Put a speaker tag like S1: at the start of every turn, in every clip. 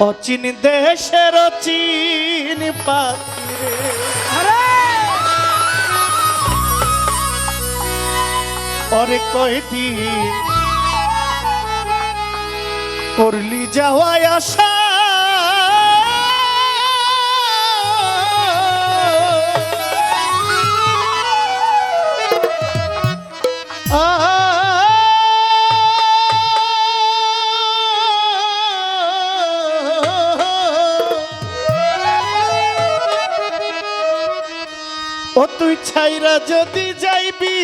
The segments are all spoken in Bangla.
S1: অচিন দেশের অচিন পাখি রে পরে কয়দিন করলি যাওয়ায় আশা ও তুই ছাইরা যদি যাইবি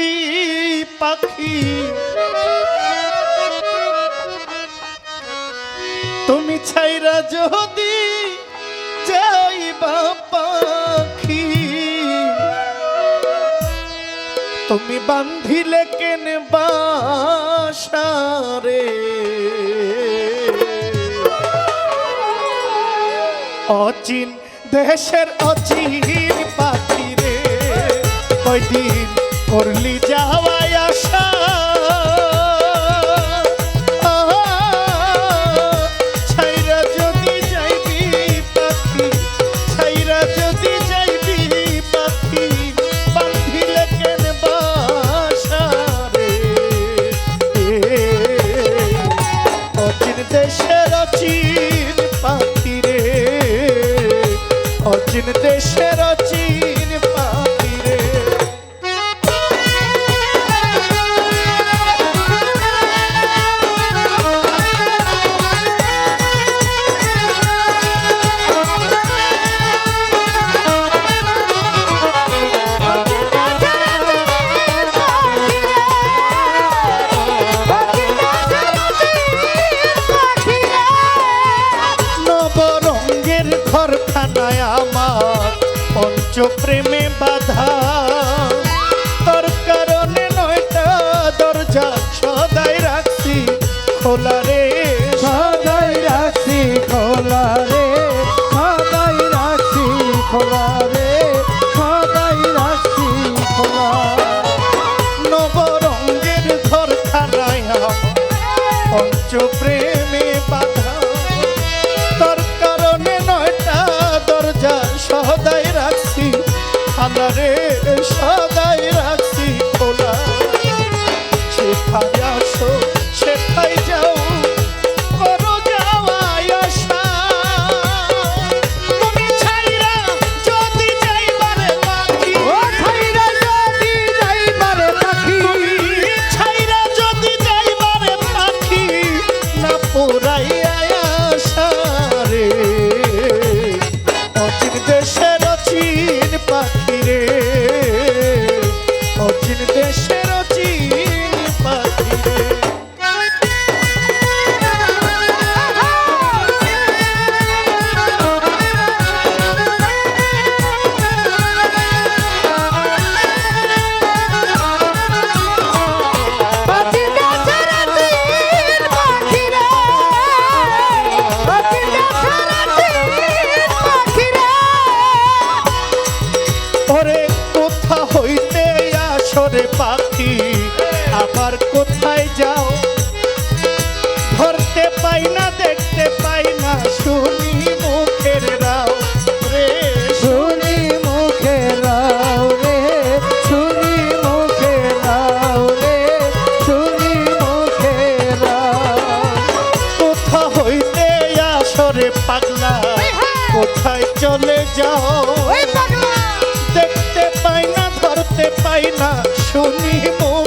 S1: পাখি, তুমি ছাইরা যদি যাইবা পাখি, তুমি বান্ধিলে কেন বাসারে? অচিন দেশের অচিন কেন বাসা রে? অচিন দেশের অচিন পাখি রে অচিন দেশের Eu prender. কোথায় যাও? ধরতে পাই না দেখতে পাই না শুনি মুখের রাও রে
S2: শুনি মুখে রাও রে শুনি মুখে রাও রে শুনি মুখে রাও।
S1: কোথা হইতে আসরে পাগলা? কোথায় চলে যাও? দেখতে পাই না ধরতে পাই না শুনি মুখের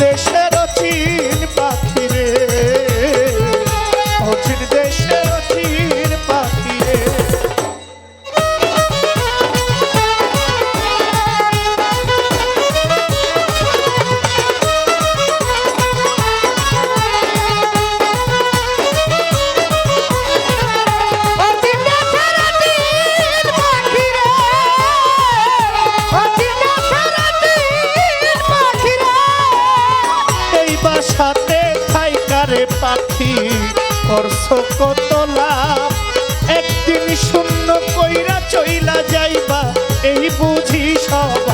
S1: রে সাথে থাইকারে পাখি করছ কত একদিন শূন্য কইরা চইলা যাইবা এই বুঝি সব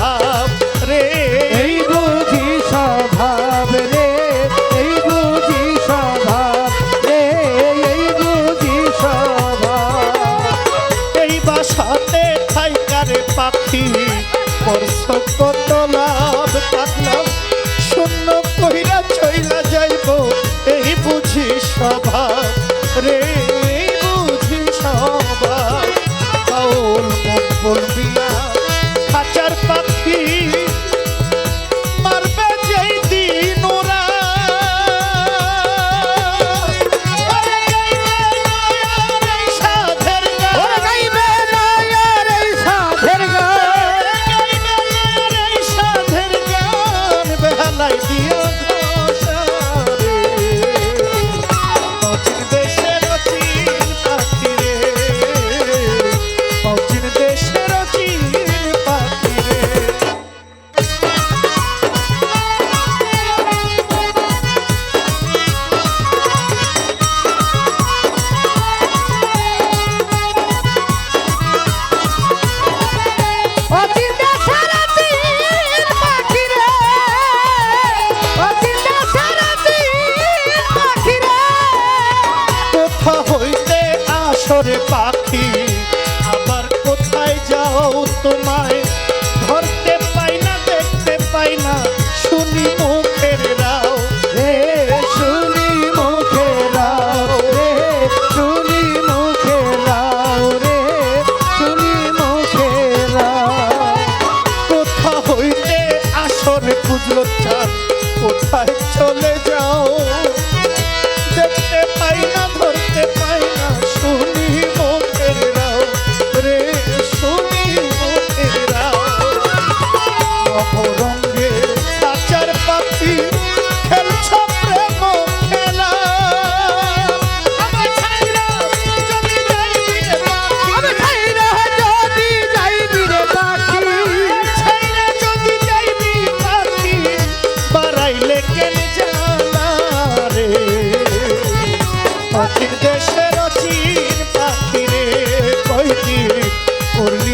S1: আসরে পাখি আবার কোথায় যাও তোমায়? ধরতে পাই না দেখতে পাই না শুনি মুখের রাও।
S2: রে শুনি মুখে রাও রে শুনি মুখে রাও রে শুনি মুখে রাও।
S1: কোথা হইতে আসরে খুঁজলো চাঁদ? কোথায় চলে যাও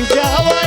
S1: যাওয়া